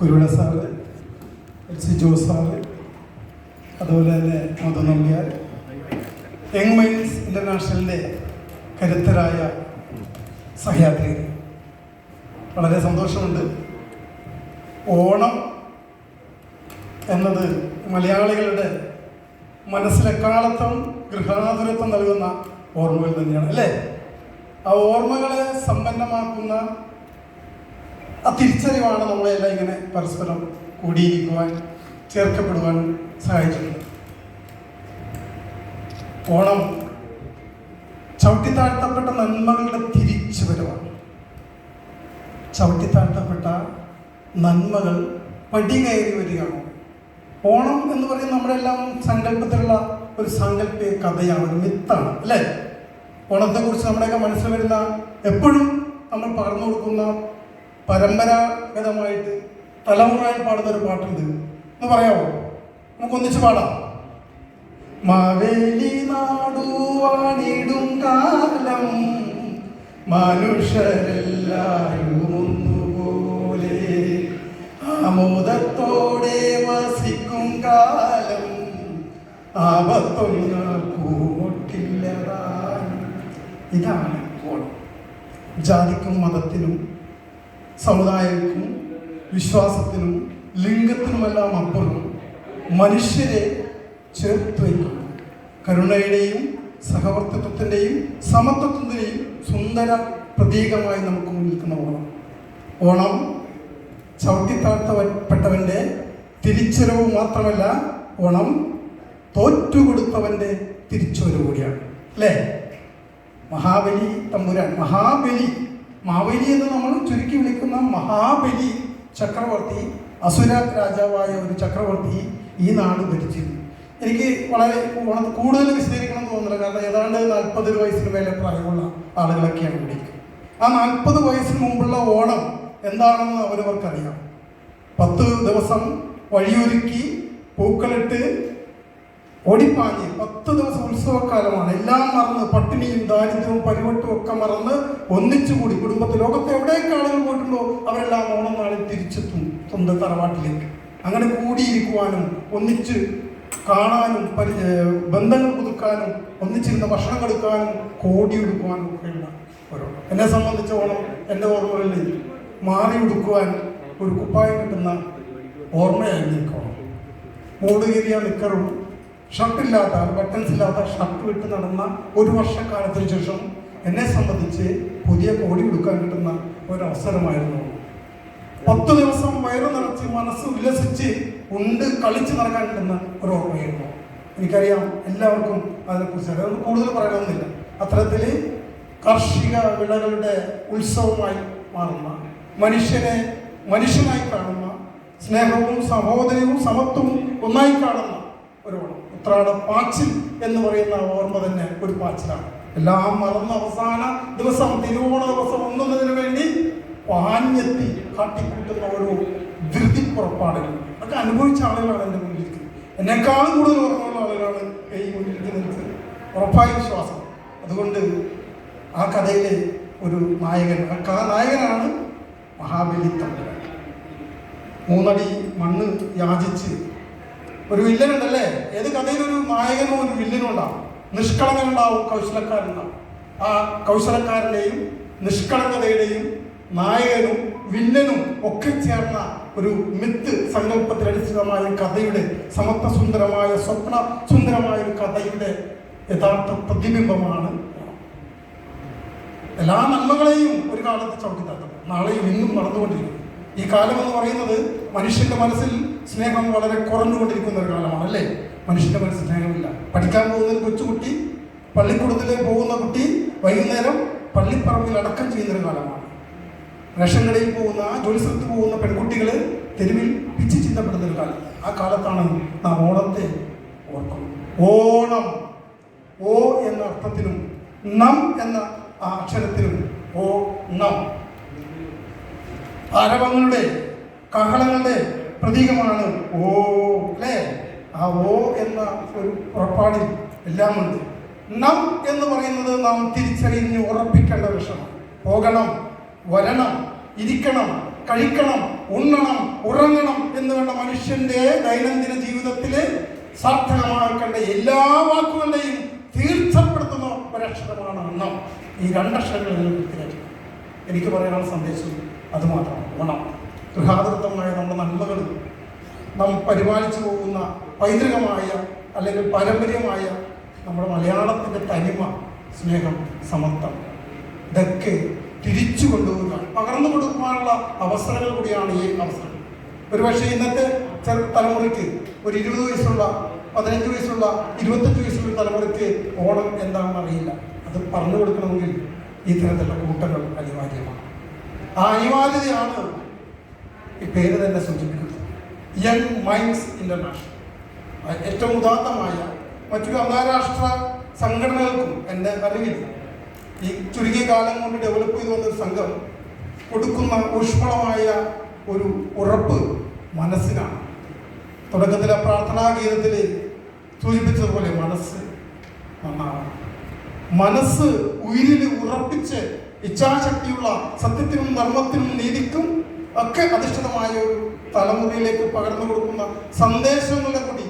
Kuruvila sir L C Jose sir അതുപോലെ തന്നെ Madhu Nambiar young minds ഇന്റർനാഷണലിന്റെ കരുത്തരായ സഹയാത്രികർ വളരെ സന്തോഷമുണ്ട്. ഓണം എന്നത് മലയാളികളുടെ മനസ്സിലെക്കാലത്തും ഗൃഹാതുരത്വം നൽകുന്ന ഓർമ്മകൾ തന്നെയാണ് അല്ലേ? ആ ഓർമ്മകളെ സമ്പന്നമാക്കുന്ന ആ തിരിച്ചറിവാണ് നമ്മളെല്ലാം ഇങ്ങനെ പരസ്പരം കൂടിയിരിക്കുവാൻ ചേർക്കപ്പെടുവാൻ സഹായിച്ചിട്ടുണ്ട്. ഓണം ചവിട്ടിത്താഴ്ത്തപ്പെട്ട നന്മകളുടെ തിരിച്ചു വരവാണ് ചവിട്ടിത്താഴ്ത്തപ്പെട്ട നന്മകൾ പടി കയറി വരികയാണ്. ഓണം എന്ന് പറയുന്നത് നമ്മളെല്ലാം സങ്കല്പത്തിലുള്ള ഒരു സങ്കല്പ കഥയാണ് ഒരു മിത്താണ് അല്ലേ? ഓണത്തെക്കുറിച്ച് നമ്മുടെയൊക്കെ മനസ്സിൽ വരുന്ന എപ്പോഴും നമ്മൾ പകർന്നു കൊടുക്കുന്ന പരമ്പരാഗതമായിട്ട് തലമുറയിൽ പാടുന്ന ഒരു പാട്ടുണ്ട്. എന്ന് പറയാമോ? നമുക്ക് ഒന്നിച്ച് പാടാം. മാവേലി നാടുവാണിടും കാലം മനുഷ്യരെല്ലാരും ഒന്നുപോലെ ആമോദത്തോടെ വസിക്കും കാലം ആപത്തൊന്നുകൂട്ടില്ലതാൻ ഇതാണ് ഇപ്പോൾ ജാതിക്കും മതത്തിനും സമുദായത്തിനും വിശ്വാസത്തിനും ലിംഗത്തിനുമെല്ലാം അപ്പുറം മനുഷ്യരെ ചേർത്ത് വയ്ക്കും കരുണയുടെയും സഹവർത്തിത്വത്തിന്റെയും സമത്വത്തിന്റെയും സുന്ദര പ്രതീകമായി നമുക്ക് നിൽക്കുന്ന ഓണം. ഓണം ചവിട്ടിത്താഴ്ത്തപ്പെട്ടവന്റെ തിരിച്ചറിവ് മാത്രമല്ല ഓണം തോറ്റുകൊടുത്തവന്റെ തിരിച്ചുവരവ് കൂടിയാണ്. അല്ലേ? മഹാബലി തമ്പുരാൻ മഹാബലി മാവേലി എന്ന് നമ്മൾ ചുരുക്കി വിളിക്കുന്ന മഹാബലി ചക്രവർത്തി അസുര രാജാവായ ഒരു ചക്രവർത്തി ഈ നാട് ഭരിച്ചിരുന്നു. എനിക്ക് വളരെ കൂടുതൽ വിശദീകരിക്കണം തോന്നുന്നില്ല. കാരണം ഏതാണ്ട് നാൽപ്പത് വയസ്സിന് മേലെ പ്രായമുള്ള ആളുകളൊക്കെയാണ് വിളിക്കുക ആ നാൽപ്പത് വയസ്സിന് മുമ്പുള്ള ഓണം എന്താണെന്ന് അവരവർക്കറിയാം. പത്ത് ദിവസം വഴിയൊരുക്കി പൂക്കളിട്ട് ഓടിപ്പാഞ്ഞ് പത്ത് ദിവസം ഉത്സവക്കാലമാണ്. എല്ലാം മറന്ന് പട്ടിണിയും ദാരിദ്ര്യവും പരിവട്ടവും ഒക്കെ മറന്ന് ഒന്നിച്ചുകൂടി കുടുംബത്തിൽ ലോകത്തെ എവിടെയൊക്കെ ആളുകൾ പോയിട്ടുണ്ടോ അവരെല്ലാം ഓണം നാളിൽ തിരിച്ചെത്തും സ്വന്തം തറവാട്ടിലേക്ക്. അങ്ങനെ കൂടിയിരിക്കുവാനും ഒന്നിച്ച് കാണാനും പരി ബന്ധങ്ങൾ പുതുക്കാനും ഒന്നിച്ചിരുന്ന് ഭക്ഷണം കൊടുക്കാനും കോടി ഉടുക്കുവാനും ഒക്കെയുള്ള ഓരോ എന്നെ സംബന്ധിച്ച ഓണം എന്റെ ഓർമ്മകളിൽ മാറി ഉടുക്കുവാൻ ഒരു കുപ്പായം കിട്ടുന്ന ഓർമ്മയായിരുന്നു എനിക്ക് ഓണം. മൂടുകീറിയ നിക്കറും ഷർട്ടില്ലാത്ത ബട്ടൺസ് ഇല്ലാത്ത ഷർട്ട് വിട്ട് നടന്ന ഒരു വർഷക്കാലത്തിന് ശേഷം എന്നെ സംബന്ധിച്ച് പുതിയ കോടി കൊടുക്കാൻ കിട്ടുന്ന ഒരവസരമായിരുന്നു. പത്ത് ദിവസം വയറ് നിറച്ച് മനസ്സ് ഉല്ലസിച്ച് ഉണ്ട് കളിച്ച് നടക്കാൻ കിട്ടുന്ന ഒരു ഓർമ്മയായിരുന്നു. എനിക്കറിയാം എല്ലാവർക്കും അതിനെക്കുറിച്ച് അറിയാം. കൂടുതൽ പറയണമെന്നില്ല അത്തരത്തിൽ കാർഷിക വിളകളുടെ ഉത്സവമായി മാറുന്ന മനുഷ്യനെ മനുഷ്യനായി കാണുന്ന സ്നേഹവും സഹോദരവും സമത്വവും ഒന്നായി കാണുന്ന ഒരു ഓണം. ഉത്രാട പാച്ചിൽ എന്ന് പറയുന്ന ഓർമ്മ തന്നെ ഒരു പാച്ചിലാണ്. എല്ലാം മറന്ന അവസാന ദിവസം തിരുവോണ ദിവസം ഒന്നുന്നതിന് വേണ്ടി പാഞ്ഞെത്തി കാട്ടിക്കൂട്ടുന്ന ഒരു ധൃതി പുറപ്പാടുകൾ അതൊക്കെ അനുഭവിച്ച ആളുകളാണ് എന്റെ മുന്നിൽ ഇരിക്കുന്നത്. എന്നെക്കാളും കൂടുതൽ ഓർമ്മയുള്ള ആളുകളാണ് കൈ മുന്നിൽ ഇരിക്കുന്നത്. ഉറപ്പായ വിശ്വാസം. അതുകൊണ്ട് ആ കഥയിലെ ഒരു നായകൻ ആ കഥാനായകനാണ് മഹാബലി തമ്പുരാൻ. മൂന്നടി മണ്ണ് യാചിച്ച് ഒരു വില്ലനുണ്ടല്ലേ ഏത് കഥയിലും ഒരു നായകനും ഒരു വില്ലനും ഉണ്ടാവും. നിഷ്കളങ്കനുണ്ടാവും കൗശലക്കാരുണ്ടാവും ആ കൗശലക്കാരന്റെയും നിഷ്കളങ്കതയുടെയും നായകനും വില്ലനും ഒക്കെ ചേർന്ന ഒരു മിത്ത് സങ്കല്പത്തിലടിസ്ഥിതമായ കഥയുടെ സമത്വ സുന്ദരമായ സ്വപ്ന സുന്ദരമായ ഒരു കഥയുടെ യഥാർത്ഥ പ്രതിബിംബമാണ് എല്ലാ നന്മകളെയും ഒരു കാലത്ത് ചവിട്ടിത്താത്തം നാളെയും ഇന്നും നടന്നുകൊണ്ടിരിക്കും. ഈ കാലം എന്ന് പറയുന്നത് മനുഷ്യന്റെ മനസ്സിൽ സ്നേഹം വളരെ കുറഞ്ഞുകൊണ്ടിരിക്കുന്ന ഒരു കാലമാണ് അല്ലേ? മനുഷ്യന്റെ മനസ്സിൽ സ്നേഹമില്ല. പഠിക്കാൻ പോകുന്ന ഒരു കൊച്ചുകുട്ടി പള്ളിക്കൂടത്തിലേക്ക് പോകുന്ന കുട്ടി വൈകുന്നേരം പള്ളിപ്പറമ്പിൽ അടക്കം ചെയ്യുന്ന ഒരു കാലമാണ്. റേഷൻ കടയിൽ പോകുന്ന ജോലി സ്ഥലത്ത് പോകുന്ന പെൺകുട്ടികൾ തെരുവിൽ പിച്ച് ചിന്തപ്പെടുന്ന ഒരു കാലം. ആ കാലത്താണ് നാം ഓണത്തെ ഓർക്കുന്നത്. ഓണം. ഓ എന്ന അർത്ഥത്തിലും നം എന്ന ആ അക്ഷരത്തിലും ഓ നം. ആരവങ്ങളുടെ കാഹളങ്ങളുടെ പ്രതീകമാണ് ഓ അല്ലേ ആ ഓ എന്ന ഒരു എല്ലാം ഉണ്ട് നം എന്ന് പറയുന്നത് നാം തിരിച്ചറിഞ്ഞ് ഉറപ്പിക്കേണ്ട വിഷമം. പോകണം വരണം ഇരിക്കണം കഴിക്കണം ഉണ്ണണം ഉറങ്ങണം എന്ന് വേണ്ട മനുഷ്യന്റെ ദൈനംദിന ജീവിതത്തിൽ സാർത്ഥകമാക്കേണ്ട എല്ലാ വാക്കുകളുടെയും തീർച്ചപ്പെടുത്തുന്ന ഒരക്ഷരമാണ് അന്നം ഈ രണ്ടക്ഷരങ്ങളിൽ എനിക്ക് പറയാനുള്ള സന്ദേശം അതുമാത്രം ഗുണം ഗൃഹാതൃത്വമായ നമ്മുടെ നന്മകൾ നാം പരിപാലിച്ചു പോകുന്ന പൈതൃകമായ അല്ലെങ്കിൽ പാരമ്പര്യമായ നമ്മുടെ മലയാളത്തിന്റെ തനിമ സ്നേഹം സമത്വം ഇതൊക്കെ തിരിച്ചു കൊണ്ടുപോകുക പകർന്നു കൊടുക്കുവാനുള്ള അവസരങ്ങൾ കൂടിയാണ് ഈ അവസരം. ഒരുപക്ഷെ ഇന്നത്തെ ചെറു തലമുറയ്ക്ക് ഒരു ഇരുപത് വയസ്സുള്ള പതിനഞ്ച് വയസ്സുള്ള ഇരുപത്തഞ്ച് വയസ്സുള്ള തലമുറയ്ക്ക് ഓണം എന്താണെന്ന് അറിയില്ല. അത് പറഞ്ഞു കൊടുക്കണമെങ്കിൽ ഇത്തരത്തിലുള്ള തരത്തിലുള്ള കൂട്ടങ്ങൾ അനിവാര്യമാണ്. ആ അനിവാര്യതയാണ് ഈ പേര് തന്നെ സൂചിപ്പിക്കുന്നത് യങ് മൈൻഡ്സ് ഇന്റർനാഷണൽ ഏറ്റവും ഉദാത്തമായ മറ്റൊരു അന്താരാഷ്ട്ര സംഘടനകൾക്കും എന്റെ അറിവിൽ ഈ ചുരുങ്ങിയ കാലം കൊണ്ട് ഡെവലപ്പ് ചെയ്തു വന്നൊരു സംഘം കൊടുക്കുന്ന ഊഷ്മളമായ ഒരു ഉറപ്പ് മനസ്സിനാണ്. തുടക്കത്തിലെ പ്രാർത്ഥനാ ഗീതത്തിൽ സൂചിപ്പിച്ചതുപോലെ മനസ്സ് നന്നാണ് മനസ്സ് ഉയിരിൽ ഉറപ്പിച്ച് ഇച്ഛാശക്തിയുള്ള സത്യത്തിനും ധർമ്മത്തിനും നീതിക്കും ഒക്കെ അധിഷ്ഠിതമായ ഒരു തലമുറയിലേക്ക് പകർന്നു കൊടുക്കുന്ന സന്ദേശങ്ങളുടെ കൂടി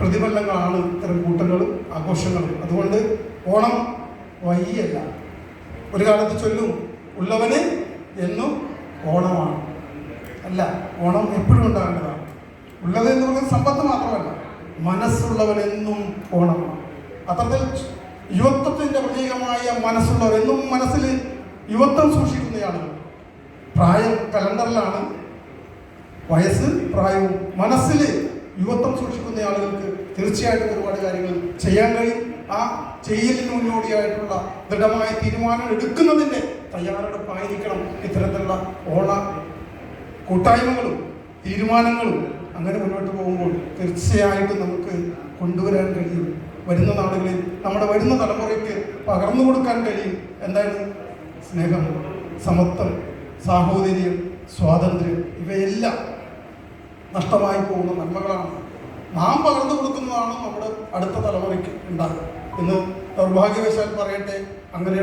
പ്രതിഫലനങ്ങളാണ് ഇത്തരം കൂട്ടങ്ങളും ആഘോഷങ്ങളും. അതുകൊണ്ട് ഓണം വൈകിയല്ല. ഒരു കാലത്ത് ചൊല്ലും ഉള്ളവന് എന്നും ഓണമാണ്. അല്ല ഓണം എപ്പോഴും ഉണ്ടാകേണ്ടതാണ്. ഉള്ളത് എന്ന് പറയുന്നത് സമ്പത്ത് മാത്രമല്ല മനസ്സുള്ളവനെന്നും ഓണമാണ്. അത്തരത്തിൽ യുവത്വത്തിന്റെ പ്രതീകമായ മനസ്സുള്ളവർ എന്നും മനസ്സിൽ യുവത്വം സൂക്ഷിക്കുന്നയാളുകൾ പ്രായം കലണ്ടറിലാണ്. വയസ്സ് പ്രായവും മനസ്സിൽ യുവത്വം സൂക്ഷിക്കുന്ന ആളുകൾക്ക് തീർച്ചയായിട്ടും ഒരുപാട് കാര്യങ്ങൾ ചെയ്യാൻ കഴിയും. ആ ചെയ്യലിന് മുന്നോടിയായിട്ടുള്ള ദൃഢമായ തീരുമാനം എടുക്കുന്നതിന്റെ തയ്യാറെടുപ്പായിരിക്കണം ഇത്തരത്തിലുള്ള ഓണ കൂട്ടായ്മകളും തീരുമാനങ്ങളും അങ്ങനെ മുന്നോട്ട് പോകുമ്പോൾ തീർച്ചയായിട്ടും നമുക്ക് കൊണ്ടുവരാൻ കഴിയും. വരുന്ന നാളുകളിൽ നമ്മുടെ വരുന്ന തലമുറയ്ക്ക് പകർന്നു കൊടുക്കാൻ കഴിയും. എന്താണ് സ്നേഹം സമത്വം. സാഹോദര്യം സ്വാതന്ത്ര്യം ഇവയെല്ലാം നഷ്ടമായി പോകുന്ന നന്മകളാണ്. നാം പകർന്നു കൊടുക്കുന്നതാണ് നമ്മുടെ അടുത്ത തലമുറയ്ക്ക് ഉണ്ടാകുക. എന്ന് ദൗർഭാഗ്യവശാൽ പറയട്ടെ അങ്ങനെ